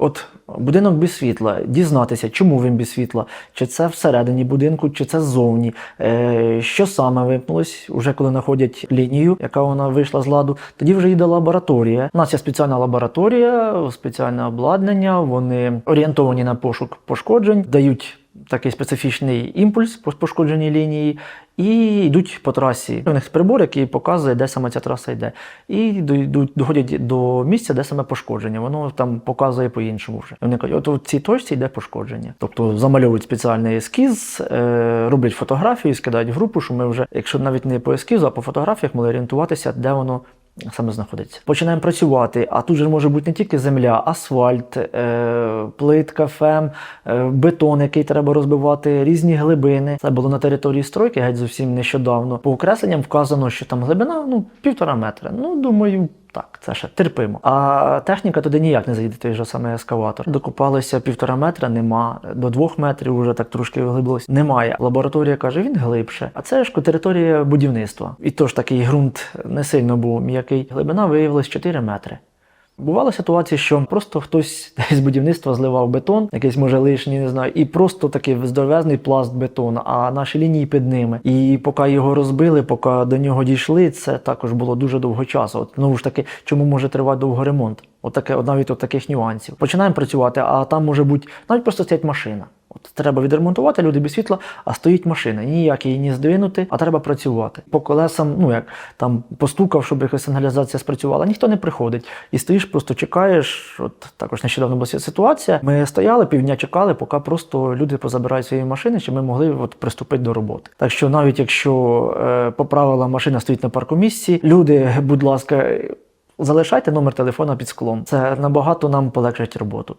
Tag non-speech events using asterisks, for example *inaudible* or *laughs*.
От будинок без світла, дізнатися, чому він без світла, чи це всередині будинку, чи це ззовні, е, що саме випнулось, уже коли знаходять лінію, яка вона вийшла з ладу, тоді вже йде лабораторія. У нас є спеціальна лабораторія, спеціальне обладнання, вони орієнтовані на пошук пошкоджень, дають такий специфічний імпульс по пошкодженій лінії і йдуть по трасі. У них прибор, який показує, де саме ця траса йде. І дійдуть, доходять до місця, де саме пошкодження. Воно там показує по-іншому вже. Вони кажуть, от у цій точці йде пошкодження. Тобто замальовують спеціальний ескіз, е, роблять фотографію, скидають в групу, що ми вже, якщо навіть не по ескізу, а по фотографіях, могли орієнтуватися, де воно саме знаходиться. Починаємо працювати, а тут же може бути не тільки земля, асфальт, е, плитка, фем, е, бетон, який треба розбивати, різні глибини. Це було на території стройки геть зовсім нещодавно. По окресленням вказано, що там глибина ну, півтора метра. Ну, думаю. Так, це ще терпимо. А техніка туди ніяк не заїде, той же самий ескаватор. Докопалися півтора метра, нема. До двох метрів вже так трошки виглибилось. Немає. Лабораторія каже, він глибше. А це ж територія будівництва. І тож такий ґрунт не сильно був м'який. Глибина виявилась 4 метри. Бували ситуації, що просто хтось *laughs* з будівництва зливав бетон, якийсь може лишній, не знаю, і просто такий здоровезний пласт бетону, а наші лінії під ними. І поки його розбили, поки до нього дійшли, це також було дуже довго часу. От знову ж таки, чому може тривати довго ремонт? Отаке, таке, от навіть от таких нюансів. Починаємо працювати, а там може бути навіть просто стоять машина. От треба відремонтувати люди без світла, а стоїть машина. Ніяк її не здвинути, а треба працювати. По колесам, ну як там постукав, щоб якась сигналізація спрацювала, ніхто не приходить. І стоїш, просто чекаєш. От також нещодавно була ситуація. Ми стояли півдня, чекали, поки просто люди позабирають свої машини, щоб ми могли от приступити до роботи. Так що навіть якщо е, по правилам машина стоїть на паркомісці, люди, будь ласка. Залишайте номер телефона під склом. Це набагато нам полегшить роботу.